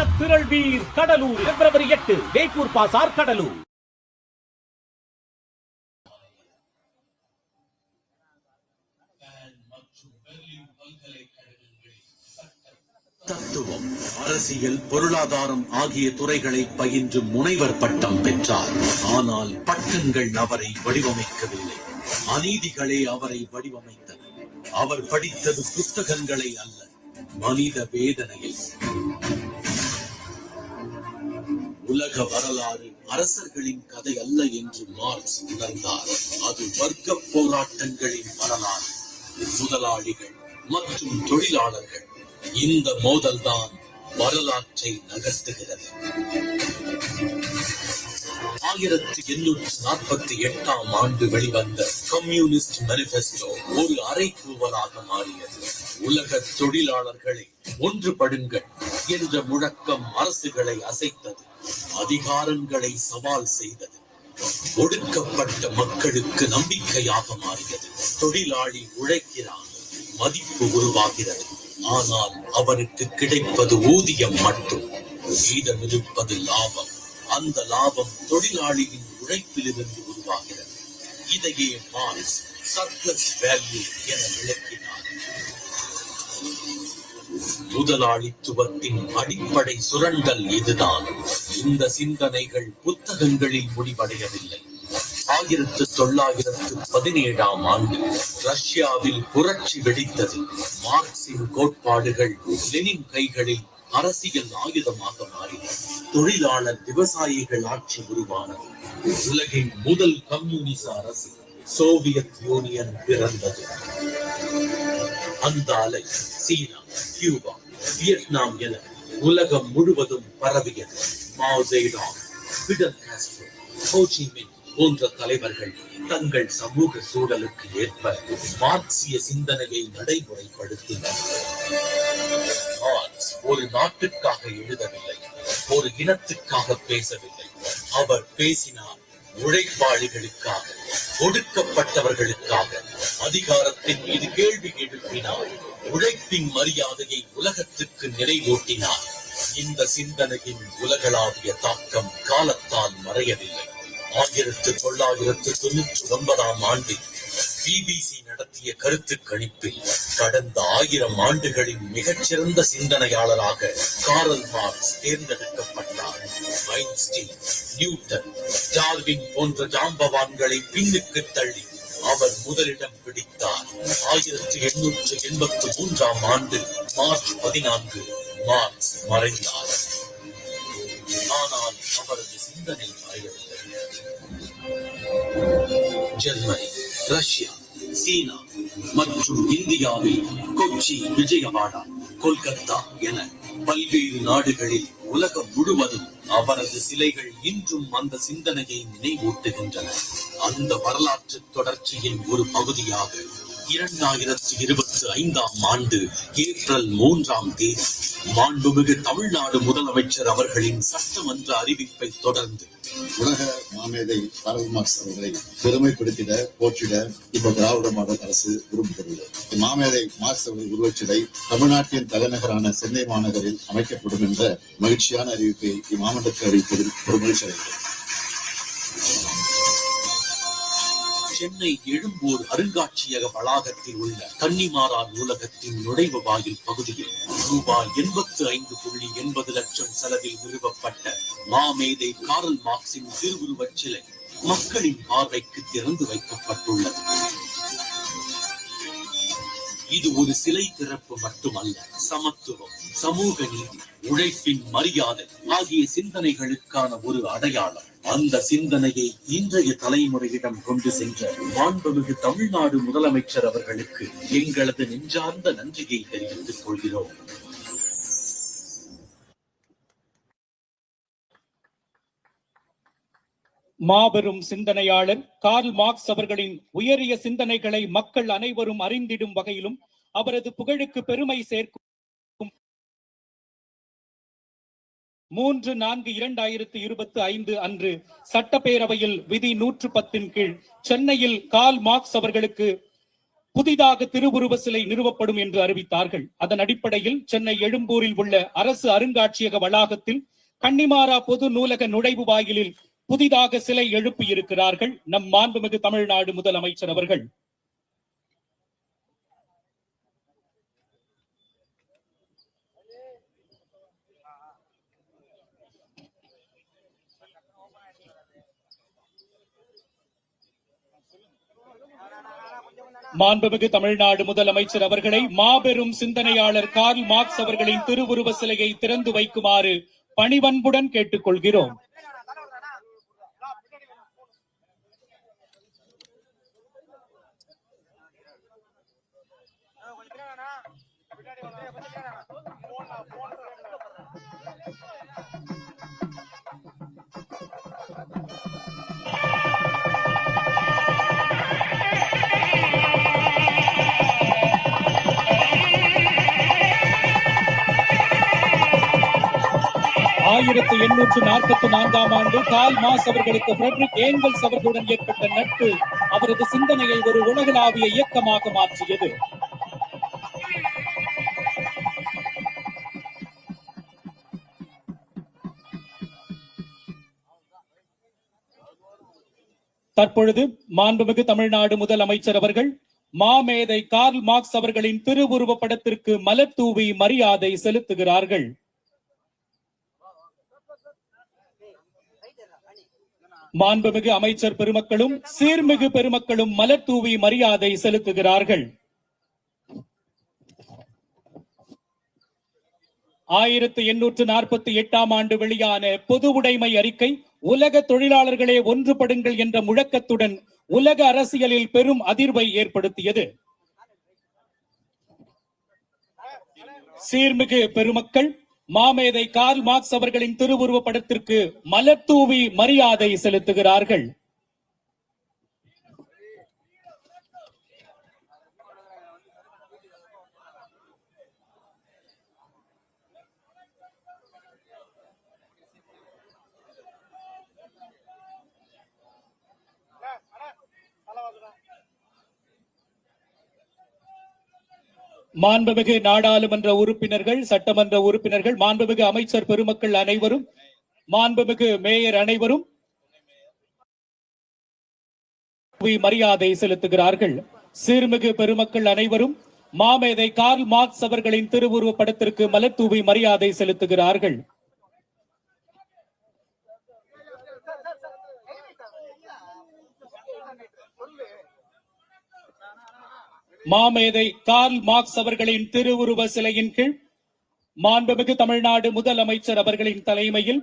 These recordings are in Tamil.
மனத்திரள் வீர் கடலூர் பிப்ரவரி எட்டு வேப்பூர் பாசார் கடலூர். தத்துவம். அரசியல் பொருளாதாரம் ஆகிய துறைகளை பயின்று முனைவர் பட்டம் பெற்றார். ஆனால் பட்டங்கள் அவரை வடிவமைக்கவில்லை. அநீதிகளே அவரை வடிவமைத்தன. அவர் படித்தது புத்தகங்களை அல்ல மனித வேதனையை உலக வரலாறு அரசர்களின் கதை அல்ல என்று மார்க்ஸ் உணர்ந்தார். அது வர்க்க போராட்டங்களின் வரலாறு. முதலாளிகள் மற்றும் தொழிலாளர்கள். இந்த மோதல்தான் வரலாற்றை நகர்த்துகிறது. ஆயிரத்தி எண்ணூற்றி நாற்பத்தி எட்டாம் ஆண்டு வெளிவந்த கம்யூனிஸ்ட் மேனிபெஸ்டோ ஒரு அரைக்கூவலாக மாறியது. உலக தொழிலாளர்களை ஒன்றுபடுங்கள். என்ற முழக்கம் அரசுகளை அசைத்தது அதிகாரங்களை சவால் செய்தது. ஒடுக்கப்பட்ட மக்களுக்கு நம்பிக்கையாக மாறியது. தொழிலாளி உழைக்கிறான் மதிப்பு உருவாகிறது. ஆனால் அவனுக்கு கிடைப்பது ஊதியம் மட்டும். மீதமிருப்பது லாபம். அந்த லாபம் தொழிலாளியின் உழைப்பிலிருந்து உருவாகிறது. இதையே மார்க்ஸ் சர்ப்ளஸ் வேல்யூ என விளக்கினார் முதலாளித்துவத்தின் அடிப்படை சுரண்டல் இதுதான். இந்த சிந்தனைகள் புத்தகங்களில் முடிவடையவில்லை. ஆயிரத்து தொள்ளாயிரத்து பதினேழாம் ஆண்டு ரஷ்யாவில் புரட்சி வெடித்தது. மார்க்சின் கோட்பாடுகள் லெனின் கைகளில் அரசியல் ஆயுதமாக மாறின. தொழிலாளர் விவசாயிகள் ஆட்சி உருவானது. உலகின் முதல் கம்யூனிச அரசு சோவியத் யூனியன் பிறந்தது. அந்த அலை சீனா கியூபா வியட்நாம் என உலகம் முழுவதும் பரவியது. பிடல் காஸ்ட்ரோ போன்ற தலைவர்கள் தங்கள் சமூக சூழலுக்கு ஏற்ப மார்க்சிய சிந்தனையை நடைமுறைப்படுத்தினர். மார்க்ஸ் ஒரு நாட்டுக்காக எழுதவில்லை ஒரு இனத்துக்காக பேசவில்லை. அவர் பேசினார் உழைப்பாளிகளுக்காக ஒடுக்கப்பட்டவர்களுக்காக அதிகாரத்தின் மீது கேள்வி எழுப்பினார். உழைப்பின் மரியாதையை உலகத்துக்கு நினைவூட்டினார் இந்த சிந்தனையின் உலகளாவிய தாக்கம் காலத்தால் மறையவில்லை. ஆயிரத்து தொள்ளாயிரத்து தொண்ணூற்றி ஒன்பதாம் ஆண்டில் பிபிசி நடத்திய கருத்து கணிப்பில் கடந்த ஆயிரம் ஆண்டுகளின் மிகச்சிறந்த சிந்தனையாளராக காரல் மார்க்ஸ் தேர்ந்தெடுக்கப்பட்டார். ஐன்ஸ்டீன் நியூட்டன் டார்வின் போன்ற ஜாம்பவான்களை பின்னுக்கு தள்ளி அவர் முதலிடம் பிடித்தார். ஆயிரத்தி எண்ணூற்று எண்பத்தி மூன்றாம் ஆண்டு மார்ச் பதினான்கு மார்க்ஸ் மறைந்தார். ஆனால் அவரது சிந்தனை மறையவில்லை ஜெர்மனி ரஷ்யா சீனா மற்றும் இந்தியாவில் கொச்சி விஜயவாடா கொல்கத்தா என பல்வேறு நாடுகளில் உலகம் முழுவதும் அவரது சிலைகள் இன்றும் அந்த சிந்தனையை நினைவூட்டுகின்றன. அந்த வரலாற்று தொடர்ச்சியின் ஒரு பகுதியாக இரண்டாயிரத்தி இருபத்தி ஐந்தாம் ஆண்டு ஏப்ரல் மூன்றாம் தேதி மாண்புமிகு தமிழ்நாடு முதலமைச்சர் அவர்களின் சட்டமன்ற அறிவிப்பை தொடர்ந்து உலக மாமேதை காரல் மார்க்ஸ் அவர்களை பெருமைப்படுத்திட போற்றிட இப்ப திராவிட மாடல் அரசு விரும்புகிறது. மாமேதை மார்க்ஸ் அவர்கள் உருவச்சிலை தமிழ்நாட்டின் தலைநகரான சென்னை மாநகரில் அமைக்கப்படும் என்ற மகிழ்ச்சியான அறிவிப்பை இம்மாமண்டத்தில் அறிவிப்பதில் ஒரு மகிழ்ச்சி அடைகிறது சென்னை எழும்பூர் அருங்காட்சியக வளாகத்தில் உள்ள கன்னிமாரா நூலகத்தின் நுழைவு வாயில் பகுதியில் ரூபாய் எண்பத்து ஐந்து புள்ளி எண்பது லட்சம் செலவில் நிறுவப்பட்ட மாமேதை காரல் மார்க்சின் திருவுருவச் சிலை மக்களின் பார்வைக்கு திறந்து வைக்கப்பட்டுள்ளது. இது ஒரு சிலை திறப்பு மட்டுமல்ல. சமத்துவம் சமூக நீதி உழைப்பின் மரியாதை ஆகிய சிந்தனைகளுக்கான ஒரு அடையாளம். அந்த சிந்தனையை இன்றைய தலைமுறையிடம் கொண்டு சென்ற மாண்புமிகு தமிழ்நாடு முதலமைச்சர் அவர்களுக்கு எங்களது நெஞ்சார்ந்த நன்றியை தெரிவித்துக் கொள்கிறோம். மாபெரும் சிந்தனையாளர் கார்ல் மார்க்ஸ் அவர்களின் உயரிய சிந்தனைகளை மக்கள் அனைவரும் அறிந்திடும் வகையிலும் அவரது புகழுக்கு பெருமை சேர்க்கும் மூன்று நான்கு இரண்டாயிரத்தி இருபத்தி ஐந்து அன்று சட்டப்பேரவையில் விதி நூற்று பத்தின் கீழ் சென்னையில் கார்ல் மார்க்ஸ் அவர்களுக்கு புதிதாக திருவுருவ சிலை நிறுவப்படும் என்று அறிவித்தார்கள். அதன் அடிப்படையில் சென்னை எழும்பூரில் உள்ள அரசு அருங்காட்சியக வளாகத்தில் கன்னிமாரா பொது நூலக நுழைவு வாயிலில் புதிதாக சிலை எழுப்பியிருக்கிறார்கள் நம் மாண்புமிகு தமிழ்நாடு முதலமைச்சர் அவர்கள். மாண்புமிகு தமிழ்நாடு முதலமைச்சர் அவர்களை மாபெரும் சிந்தனையாளர் கார்ல் மார்க்ஸ் அவர்களின் திருவுருவ சிலையை திறந்து வைக்குமாறு பணிவன்புடன் கேட்டுக்கொள்கிறோம். ஆயிரத்தி எண்ணூற்று நாற்பத்தி நான்காம் ஆண்டு கால் மாஸ் அவர்களுக்கு ஏங்கல்ஸ் அவர்களுடன் ஏற்பட்ட நட்பு அவரது சிந்தனையை ஒரு உலகளாவிய இயக்கமாக மாற்றியது. தற்பொழுது மாண்புமிகு தமிழ்நாடு முதலமைச்சர் அவர்கள் மாமேதை கார்ல் மார்க்ஸ் அவர்களின் திருவுருவ படத்திற்கு மலர் தூவி மரியாதை செலுத்துகிறார்கள். மாண்புமிகு அமைச்சர் பெருமக்களும் சீர்மிகு பெருமக்களும் மலர் தூவி மரியாதை செலுத்துகிறார்கள். ஆயிரத்தி எண்ணூற்று நாற்பத்தி எட்டாம் ஆண்டு வெளியான பொது உடைமை அறிக்கை உலக தொழிலாளர்களே ஒன்றுபடுங்கள் என்ற முழக்கத்துடன் உலக அரசியலில் பெரும் அதிர்வை ஏற்படுத்தியது. சீர்மிகு பெருமக்கள் மாமேதை கார்ல் மார்க்ஸ் அவர்களின் திருவுருவ படத்திற்கு மலர் தூவி மரியாதை செலுத்துகிறார்கள். மாண்புமிகு நாடாளுமன்ற உறுப்பினர்கள் சட்டமன்ற உறுப்பினர்கள் மாண்புமிகு அமைச்சர் பெருமக்கள் அனைவரும் மாண்புமிகு மேயர் அனைவரும் மரியாதை செலுத்துகிறார்கள். சீர்மிகு பெருமக்கள் அனைவரும் மாமேதை கார்ல் மார்க்ஸ் அவர்களின் திருவுருவ படத்திற்கு மலர் தூவி மரியாதை செலுத்துகிறார்கள். மாமேதை கார்ல் மார்க்ஸ் அவர்களின் திருவுருவ சிலையின் கீழ் மாண்புமிகு தமிழ்நாடு முதலமைச்சர் அவர்களின் தலைமையில்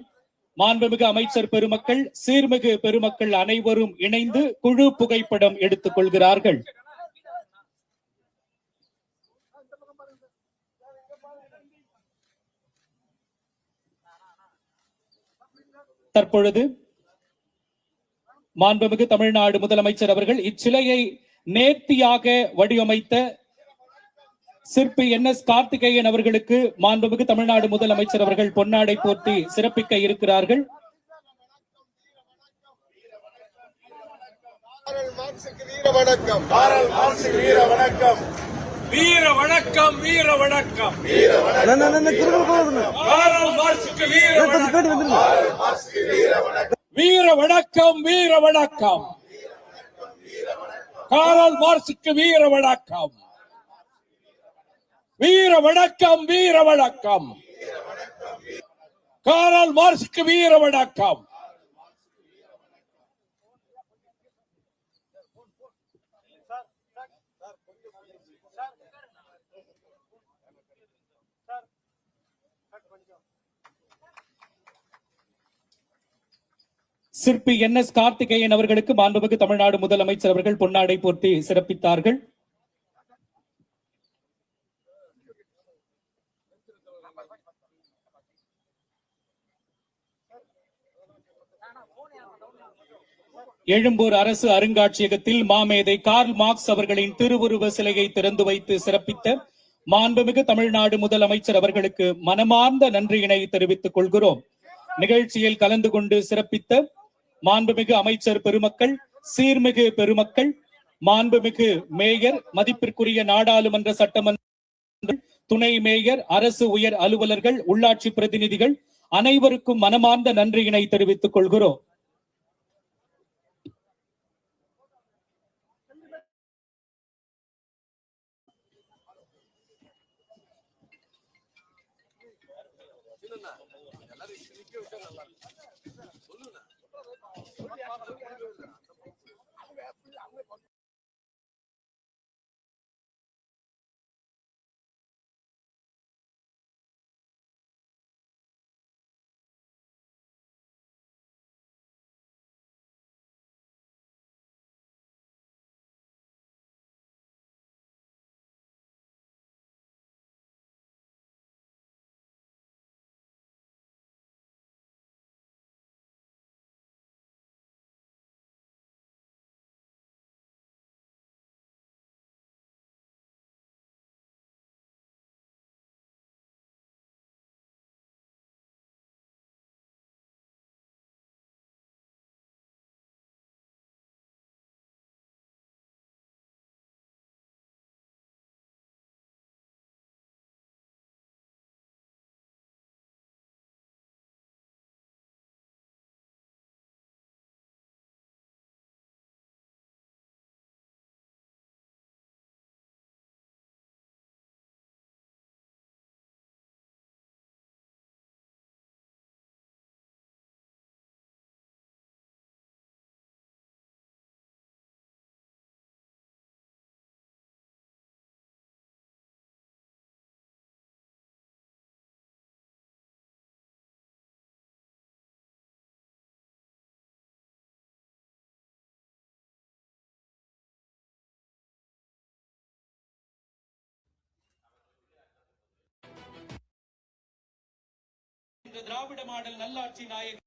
மாண்புமிகு அமைச்சர் பெருமக்கள் சீர்மிகு பெருமக்கள் அனைவரும் இணைந்து குழு புகைப்படம் எடுத்துக் கொள்கிறார்கள் தற்பொழுது மாண்புமிகு தமிழ்நாடு முதலமைச்சர் அவர்கள் இச்சிலையை நேர்த்தியாக வடிவமைத்த சிற்பி என் எஸ் கார்த்திகேயன் அவர்களுக்கு மாண்புமிகு தமிழ்நாடு முதலமைச்சர் அவர்கள் பொன்னாடை போர்த்தி சிறப்பிக்க இருக்கிறார்கள். வீர வணக்கம் வீர வணக்கம். வீர வணக்கம் வீர வணக்கம். வீர காரல் மார்க்சுக்கு வீர வணக்கம் வீர வணக்கம் வீர வணக்கம் காரல் மார்க்சுக்கு வீர வணக்கம் சிற்பி என் எஸ் கார்த்திகேயன் அவர்களுக்கு மாண்புமிகு தமிழ்நாடு முதலமைச்சர் அவர்கள் பொன்னாடை போர்த்தி சிறப்பித்தார்கள். எழும்பூர் அரசு அருங்காட்சியகத்தில் மாமேதை கார்ல் மார்க்ஸ் அவர்களின் திருவுருவ சிலையை திறந்து வைத்து சிறப்பித்த மாண்புமிகு தமிழ்நாடு முதலமைச்சர் அவர்களுக்கு மனமார்ந்த நன்றியினை தெரிவித்துக் கொள்கிறோம். நிகழ்ச்சியில் கலந்து கொண்டு சிறப்பித்த மாண்புமிகு அமைச்சர் பெருமக்கள் சீர்மிகு பெருமக்கள் மாண்புமிகு மேயர் மதிப்பிற்குரிய நாடாளுமன்ற சட்டமன்ற துணை மேயர் அரசு உயர் அலுவலர்கள் உள்ளாட்சி பிரதிநிதிகள் அனைவருக்கும் மனமார்ந்த நன்றியினை தெரிவித்துக் கொள்கிறோம். Yeah, திராவிட மாடல் நல்லாட்சி நாயகர்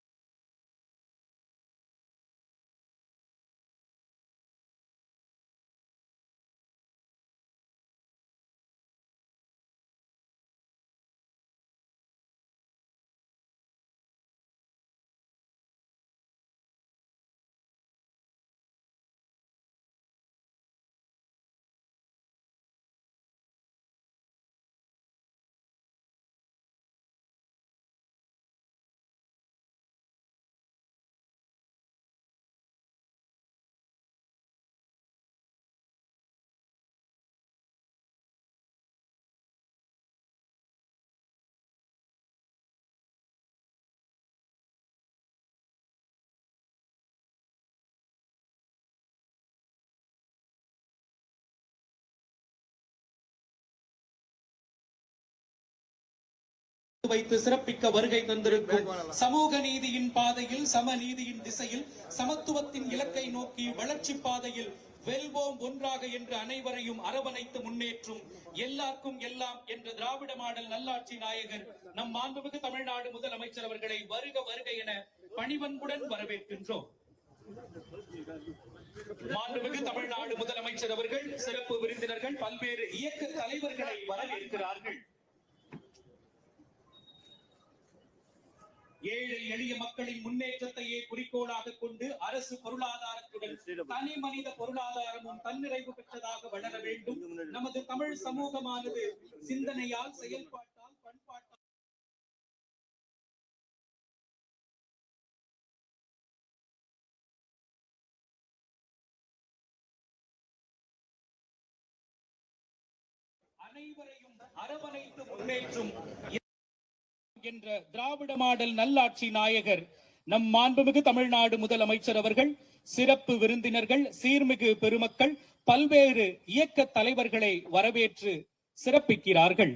வைத்து சிறப்பிக்க வருகை தந்திருக்கும். சமூக நீதியின் பாதையில் சமநீதியின் திசையில் சமத்துவத்தின் இலக்கை நோக்கி வளர்ச்சி பாதையில் வெல்வோம் ஒன்றாக என்று அனைவரையும் அரவணைத்து முன்னேற்றும். எல்லாருக்கும் எல்லாம் என்ற திராவிட மாடல் நல்லாட்சி நாயகர் நம் மாண்புமிகு தமிழ்நாடு முதலமைச்சர் அவர்களை வருக வருக என பணிவன்புடன் வரவேற்கின்றோம். மாண்புமிகு தமிழ்நாடு முதலமைச்சர் அவர்கள் சிறப்பு விருந்தினர்கள் பல்வேறு இயக்க தலைவர்களை வரவேற்கிறார்கள். ஏழை எளிய மக்களின் முன்னேற்றத்தையே குறிக்கோளாக கொண்டு அரசு பொருளாதாரத்துடன் தனி மனித பொருளாதாரமும் தன்னிறைவு பெற்றதாக வளர வேண்டும். நமது தமிழ் சமூகமானது சிந்தனையால் செயல்பாட்டால் பண்பாட்டால் அனைவரையும் அரவணைத்து முன்னேற்றும் என்ற திராவிட மாடல் நல்லாட்சி நாயகர் நம் மாண்புமிகு தமிழ்நாடு முதலமைச்சர் அவர்கள் சிறப்பு விருந்தினர்கள் சீர்மிகு பெருமக்கள் பல்வேறு இயக்க தலைவர்களை வரவேற்று சிறப்பிக்கிறார்கள்.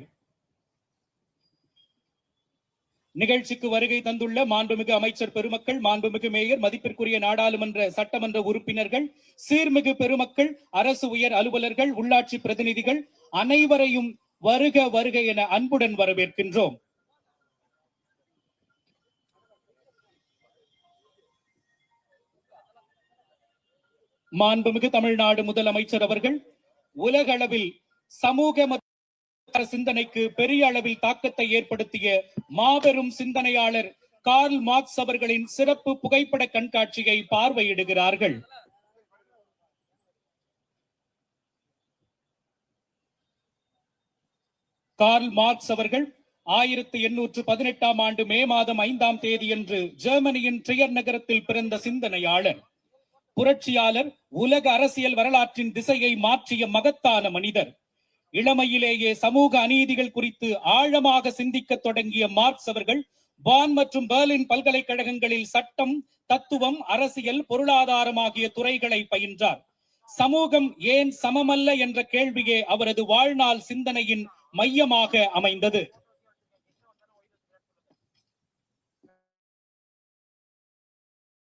நிகழ்ச்சிக்கு வருகை தந்துள்ள மாண்புமிகு அமைச்சர் பெருமக்கள் மாண்புமிகு மேயர் மதிப்பிற்குரிய நாடாளுமன்ற சட்டமன்ற உறுப்பினர்கள் சீர்மிகு பெருமக்கள் அரசு உயர் அலுவலர்கள் உள்ளாட்சி பிரதிநிதிகள் அனைவரையும் வருக வருக என அன்புடன் வரவேற்கின்றோம். மாண்புமிகு தமிழ்நாடு முதலமைச்சர் அவர்கள் உலக அளவில் சமூக சிந்தனைக்கு பெரிய அளவில் தாக்கத்தை ஏற்படுத்திய மாபெரும் சிந்தனையாளர் கார்ல் மார்க்ஸ் அவர்களின் சிறப்பு புகைப்பட கண்காட்சியை பார்வையிடுகிறார்கள். கார்ல் மார்க்ஸ் அவர்கள் ஆயிரத்தி எண்ணூற்று பதினெட்டாம் ஆண்டு மே மாதம் ஐந்தாம் தேதியன்று ஜெர்மனியின் ட்ரியர் நகரத்தில் பிறந்த சிந்தனையாளர். புரட்சியாளர் உலக அரசியல் வரலாற்றின் திசையை மாற்றிய மகத்தான மனிதர். இளமையிலேயே சமூக அநீதிகள் குறித்து ஆழமாக சிந்திக்க தொடங்கிய மார்க்ஸ் அவர்கள் பான் மற்றும் பெர்லின் பல்கலைக்கழகங்களில் சட்டம் தத்துவம் அரசியல் பொருளாதாரம் ஆகிய துறைகளை பயின்றார். சமூகம் ஏன் சமமல்ல என்ற கேள்வியே அவரது வாழ்நாள் சிந்தனையின் மையமாக அமைந்தது.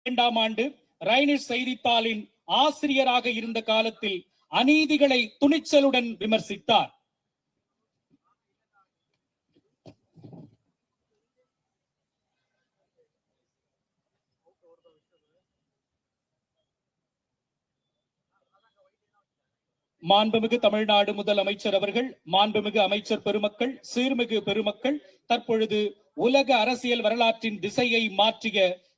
இரண்டாம் ஆண்டு ரைனிஷ் செய்தித்தாளின் ஆசிரியராக இருந்த காலத்தில் அநீதிகளை துணிச்சலுடன் விமர்சித்தார். மாண்புமிகு தமிழ்நாடு முதலமைச்சர் அவர்கள் மாண்புமிகு அமைச்சர் பெருமக்கள் சீர்மிகு பெருமக்கள் தற்பொழுது உலக அரசியல் வரலாற்றின் திசையை மாற்றிய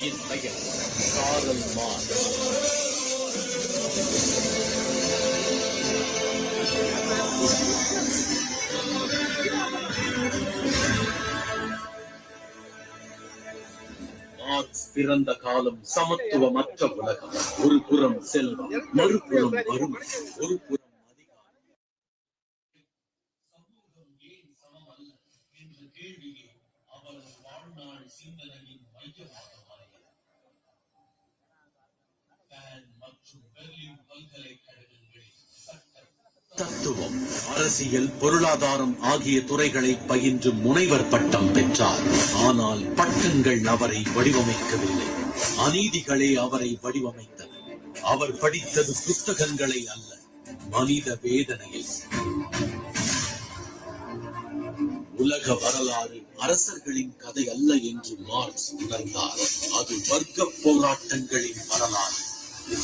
என் பெயர் பிறந்த காலம் சமத்துவமற்ற உலகம். ஒரு புறம் செல்வம் மறுபுறம் வறுமை ஒரு புறம் அதிகாரம் சமூகம் ஏன் சமமல்ல என்ற கேள்வியே அவரது வாழ்நாள் சிந்தனையின் மையமாக மாறியது பேன் மற்றும் பெர்லின் பல்கலைக்கழகங்களில் சட்டம் தத்துவம். அரசியல் பொருளாதாரம் ஆகிய துறைகளை பயின்று முனைவர் பட்டம் பெற்றார். ஆனால் பட்டங்கள் அவரை வடிவமைக்கவில்லை. அநீதிகளே அவரை வடிவமைத்தன. அவர் படித்தது புத்தகங்களை அல்ல மனித வேதனையை. உலக வரலாறு அரசர்களின் கதை அல்ல என்று மார்க்ஸ் உணர்ந்தார். அது வர்க்க போராட்டங்களின் வரலாறு.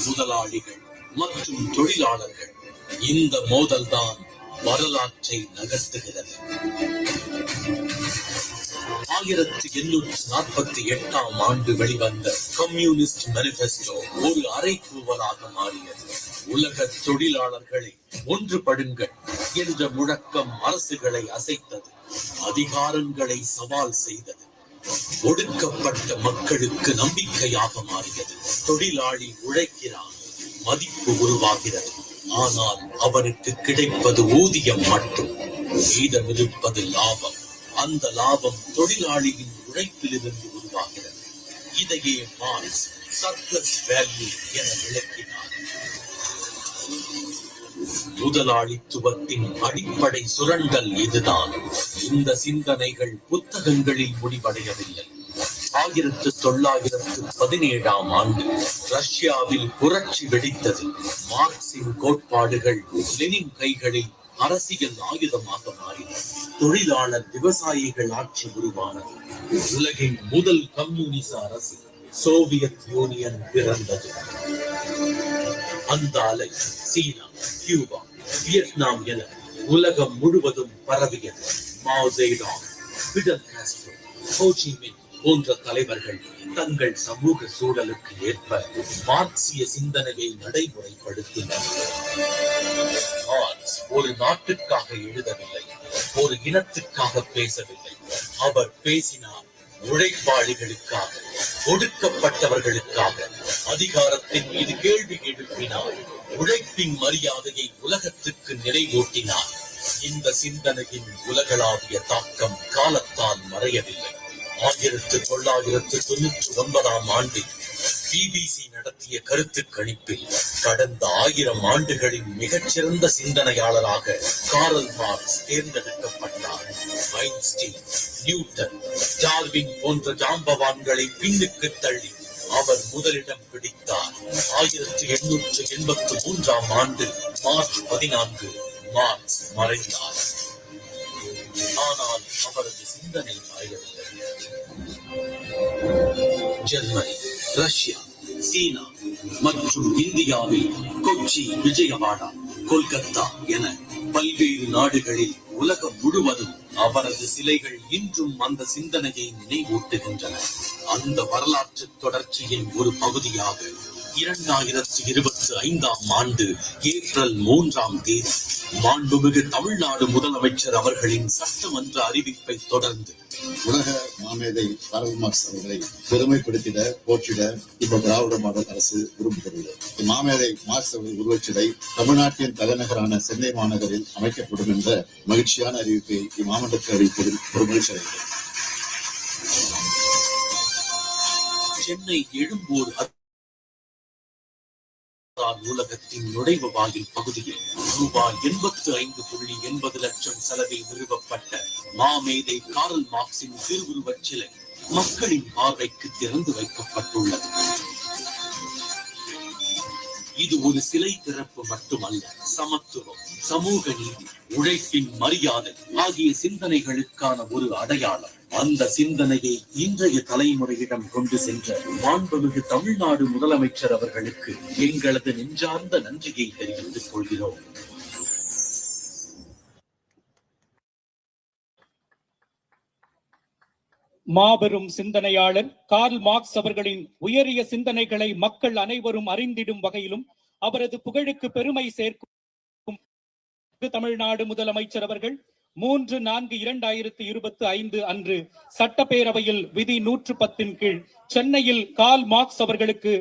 முதலாளிகள் மற்றும் தொழிலாளர்கள் இந்த மோதல்தான் வரலாற்றை நகர்த்துகிறது. ஆயிரத்தி எண்ணூற்றி நாற்பத்தி எட்டாம் ஆண்டு வெளிவந்த கம்யூனிஸ்ட் மேனிபெஸ்டோ ஒரு அரைக்கூவலாக மாறியது. உலக தொழிலாளர்களை ஒன்றுபடுங்கள் என்ற முழக்கம் அரசுகளை அசைத்தது. அதிகாரங்களை சவால் செய்தது. ஒடுக்கப்பட்ட மக்களுக்கு நம்பிக்கையாக மாறியது. தொழிலாளி உழைக்கிறான். மதிப்பு உருவாகிறது. ஆனால் அவருக்கு கிடைப்பது ஊதியம் மட்டும். மீதமிருப்பது லாபம். அந்த லாபம் தொழிலாளியின் உழைப்பிலிருந்து உருவாகிறது. இதையே மார்க்ஸ் சர்ப்ளஸ் வேல்யூ என விளக்கினார். முதலாளித்துவத்தின் அடிப்படை சுரண்டல் இதுதான். இந்த சிந்தனைகள் புத்தகங்களில் முடிவடையவில்லை. ஆயிரத்து தொள்ளாயிரத்து பதினேழாம் ஆண்டு ரஷ்யாவில் புரட்சி வெடித்தது. மார்க்சின் கோட்பாடுகள் லெனின் கைகளில் அரசியல் ஆயுதமாக மாறின. தொழிலாளர் விவசாயிகள் ஆட்சி உருவானது. உலகின் முதல் கம்யூனிச அரசு சோவியத் யூனியன் பிறந்தது. அந்த அலை சீனா கியூபா வியட்நாம் என உலகம் முழுவதும் பரவியது. Mao Zedong Fidel Castro Ho Chi Minh போன்ற தலைவர்கள் தங்கள் சமூக சூழலுக்கு ஏற்ப மார்க்சிய சிந்தனையை நடைமுறைப்படுத்தினர். மார்க்ஸ் ஒரு நாட்டுக்காக எழுதவில்லை ஒரு இனத்துக்காக பேசவில்லை. அவர் பேசினார் உழைப்பாளிகளுக்காக ஒடுக்கப்பட்டவர்களுக்காக அதிகாரத்தின் மீது கேள்வி எழுப்பினார் உழைப்பின் மரியாதையை உலகத்துக்கு நினைவூட்டினார் இந்த சிந்தனையின் உலகளாவிய தாக்கம் காலத்தால் மறையவில்லை. ஆயிரத்து தொள்ளாயிரத்து தொண்ணூற்றி ஒன்பதாம் ஆண்டு பிபிசி நடத்திய கருத்து கணிப்பில் கடந்த ஆயிரம் ஆண்டுகளின் மிகச்சிறந்த சிந்தனையாளராக காரல் மார்க்ஸ் தேர்ந்தெடுக்கப்பட்டார். ஐன்ஸ்டீன் நியூட்டன் டார்வின் போன்ற ஜாம்பவான்களை பின்னுக்கு தள்ளி அவர் முதலிடம் பிடித்தார். ஆயிரத்தி எண்ணூற்று எண்பத்தி மூன்றாம் ஆண்டு மார்ச் பதினான்கு மார்க்ஸ் மறைந்தார். ஆனால் அவரது சிந்தனை மறையவில்லை ஜெர்மனி ரஷ்யா சீனா மற்றும் இந்தியாவில் கொச்சி விஜயவாடா கொல்கத்தா என பல்வேறு நாடுகளில் உலகம் முழுவதும் அவரது சிலைகள் இன்றும் அந்த சிந்தனையை நினைவூட்டுகின்றன. அந்த வரலாற்று தொடர்ச்சியின் ஒரு பகுதியாக இரண்டாயிரத்தி இருபத்தி ஐந்தாம் ஆண்டு ஏப்ரல் மூன்றாம் தேதி மாண்புமிகு தமிழ்நாடு முதலமைச்சர் அவர்களின் சட்டமன்ற அறிவிப்பை தொடர்ந்து உலக மாமேதை காரல் மார்க்ஸ் அவர்களை பெருமைப்படுத்திட போற்றிட இப்ப திராவிட மாடல் அரசு விரும்புகிறது. மாமேதை மார்க்ஸ் அவர்கள் உருவச்சிலை தமிழ்நாட்டின் தலைநகரான சென்னை மாநகரில் அமைக்கப்படும் என்ற மகிழ்ச்சியான அறிவிப்பை இம்மாமண்டத்தில் அறிவிப்பதில் ஒரு மகிழ்ச்சி அடைகிறேன். சென்னை எழும்பூர் அத்தார் நூலகத்தின் நுழைவு வாயில் பகுதியில் ரூபாய் எண்பத்து ஐந்து புள்ளி எண்பது லட்சம் செலவில் நிறுவப்பட்ட மாமேதை காரல் மார்க்சின் திருவுருவச் சிலை மக்களின் பார்வைக்கு திறந்து வைக்கப்பட்டுள்ளது. இது ஒரு சிலை திறப்பு மட்டுமல்ல சமத்துவம் சமூக நீதி உழைப்பின் மரியாதை ஆகிய சிந்தனைகளுக்கான ஒரு அடையாளம். அந்த சிந்தனையை இன்றைய தலைமுறையிடம் கொண்டு சென்ற மாண்புமிகு தமிழ்நாடு முதலமைச்சர் அவர்களுக்கு எங்களது நெஞ்சார்ந்த நன்றியை தெரிவித்துக் கொள்கிறோம். மாபெரும் சிந்தனையாளர் கார்ல் மார்க்ஸ் அவர்களின் உயரிய சிந்தனைகளை மக்கள் அனைவரும் அறிந்திடும் வகையிலும் அவரது புகழுக்கு பெருமை சேர்க்கும் தமிழ்நாடு முதலமைச்சர் அவர்கள் மூன்று நான்கு இரண்டாயிரத்தி இருபத்தி ஐந்து அன்று சட்டப்பேரவையில் விதி நூற்று பத்தின் கீழ் சென்னையில் கார்ல் மார்க்ஸ் அவர்களுக்கு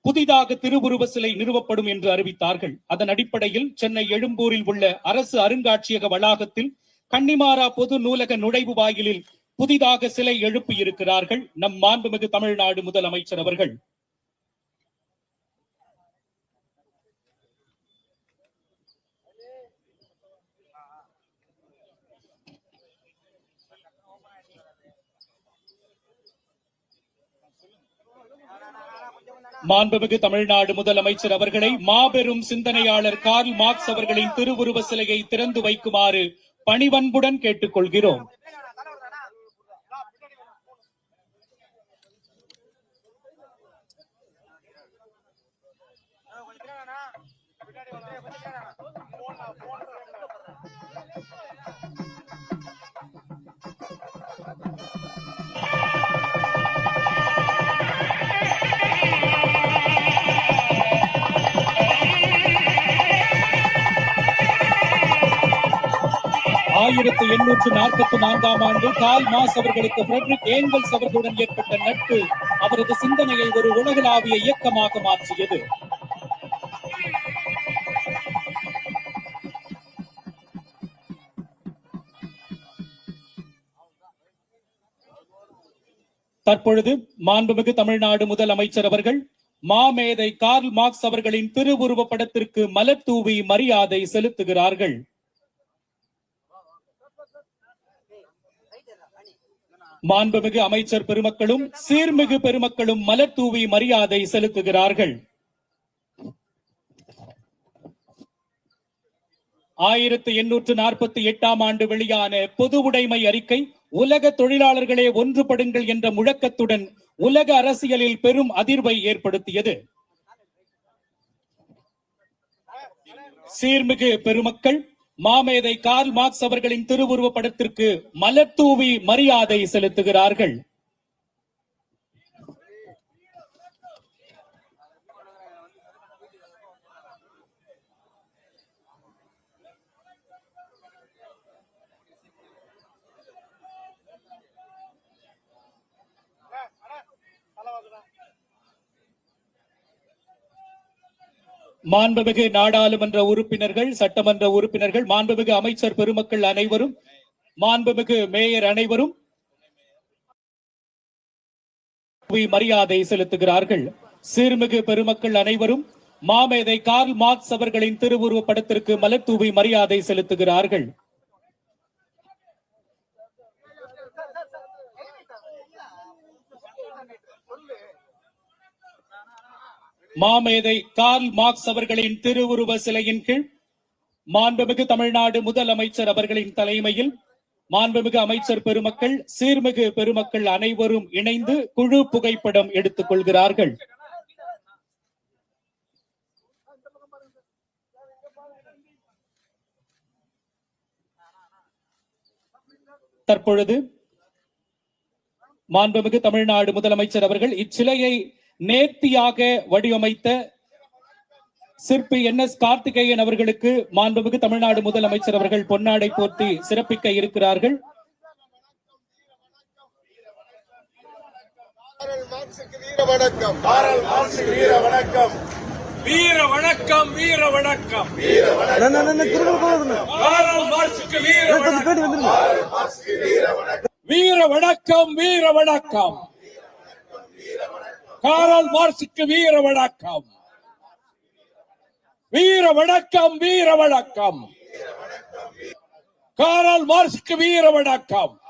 புதிதாக திருவுருவ சிலை நிறுவப்படும் என்று அறிவித்தார்கள். அதன் அடிப்படையில் சென்னை எழும்பூரில் உள்ள அரசு அருங்காட்சியக வளாகத்தில் கன்னிமாரா பொது நூலக நுழைவு வாயிலில் புதிதாக சிலை எழுப்பி இருக்கிறார்கள் நம் மாண்புமிகு தமிழ்நாடு முதலமைச்சர் அவர்கள். மாண்புமிகு தமிழ்நாடு முதலமைச்சர் அவர்களை மாபெரும் சிந்தனையாளர் கார்ல் மார்க்ஸ் அவர்களின் திருவுருவ சிலையை திறந்து வைக்குமாறு பணிவன்புடன் கேட்டுக்கொள்கிறோம். ஆயிரத்தி எண்ணூற்று நாற்பத்தி நான்காம் ஆண்டு கால் மாஸ் அவர்களுக்கு பிரெட்ரிக் ஏங்கல்ஸ் அவர்களுடன் ஏற்பட்ட நட்பு அவரது சிந்தனையை ஒரு உலகளாவிய இயக்கமாக மாற்றியது. தற்பொழுது மாண்புமிகு தமிழ்நாடு முதலமைச்சர் அவர்கள் மாமேதை கார்ல் மார்க்ஸ் அவர்களின் திருவுருவ படத்திற்கு மலர் தூவி மரியாதை செலுத்துகிறார்கள். மாண்புமிகு அமைச்சர் பெருமக்களும் சீர்மிகு பெருமக்களும் மலர்தூவி மரியாதை செலுத்துகிறார்கள். ஆயிரத்தி எண்ணூற்று நாற்பத்தி எட்டாம் ஆண்டு வெளியான பொது உடைமை அறிக்கை உலக தொழிலாளர்களே ஒன்றுபடுங்கள் என்ற முழக்கத்துடன் உலக அரசியலில் பெரும் அதிர்வை ஏற்படுத்தியது. சீர்மிகு பெருமக்கள் மாமேதை கார்ல் மார்க்ஸ் அவர்களின் திருவுருவ படத்திற்கு மலர் தூவி மரியாதை செலுத்துகிறார்கள். மாண்புமிகு நாடாளுமன்ற உறுப்பினர்கள் சட்டமன்ற உறுப்பினர்கள் மாண்புமிகு அமைச்சர் பெருமக்கள் அனைவரும் மாண்புமிகு மேயர் அனைவரும் மரியாதை செலுத்துகிறார்கள். சீர்மிகு பெருமக்கள் அனைவரும் மாமேதை கார்ல் மார்க்ஸ் அவர்களின் திருவுருவ படத்திற்கு மலர் தூவி மரியாதை செலுத்துகிறார்கள். மாமேதை கார்ல் மார்க்ஸ் அவர்களின் திருவுருவ சிலையின் கீழ் மாண்புமிகு தமிழ்நாடு முதலமைச்சர் அவர்களின் தலைமையில் மாண்புமிகு அமைச்சர் பெருமக்கள் சீர்மிகு பெருமக்கள் அனைவரும் இணைந்து குழு புகைப்படம் எடுத்துக் கொள்கிறார்கள். தற்பொழுது மாண்புமிகு தமிழ்நாடு முதலமைச்சர் அவர்கள் இச்சிலையை நேர்த்தியாக வடிவமைத்த சிற்பி என் எஸ் கார்த்திகேயன் அவர்களுக்கு மாண்புமிகு தமிழ்நாடு முதலமைச்சர் அவர்கள் பொன்னாடை போர்த்தி சிறப்பிக்க இருக்கிறார்கள். வணக்கம். வீர வணக்கம். வீர வணக்கம் வீர வணக்கம். வீர வணக்கம் வீர வணக்கம். காரல் மார்சுக்கு வீர வணக்கம். வீர வணக்கம் வீர வணக்கம். காரல் மார்சுக்கு வீர வணக்கம்.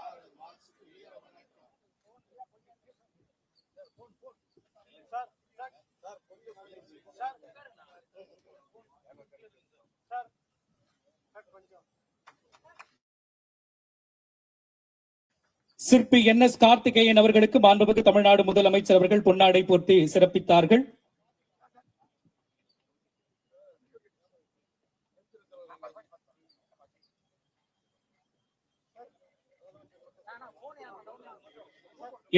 சிற்பி என் எஸ் கார்த்திகேயன் அவர்களுக்கு மாண்புமிகு தமிழ்நாடு முதலமைச்சர் அவர்கள் பொன்னாடை போர்த்தி சிறப்பித்தார்கள்.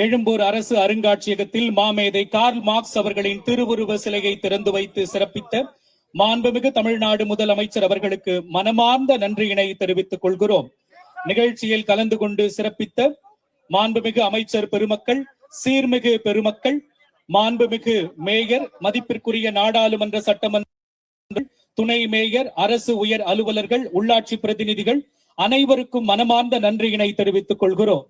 எழும்பூர் அரசு அருங்காட்சியகத்தில் மாமேதை கார்ல் மார்க்ஸ் அவர்களின் திருவுருவ சிலையை திறந்து வைத்து சிறப்பித்த மாண்புமிகு தமிழ்நாடு முதலமைச்சர் அவர்களுக்கு மனமார்ந்த நன்றியினை தெரிவித்துக் கொள்கிறோம். நிகழ்ச்சியில் கலந்து கொண்டு சிறப்பித்த மாண்புமிகு அமைச்சர் பெருமக்கள் சீர்மிகு பெருமக்கள் மாண்புமிகு மேயர் மதிப்பிற்குரிய நாடாளுமன்ற சட்டமன்ற துணை மேயர் அரசு உயர் அலுவலர்கள் உள்ளாட்சி பிரதிநிதிகள் அனைவருக்கும் மனமார்ந்த நன்றியினை தெரிவித்துக் கொள்கிறோம்.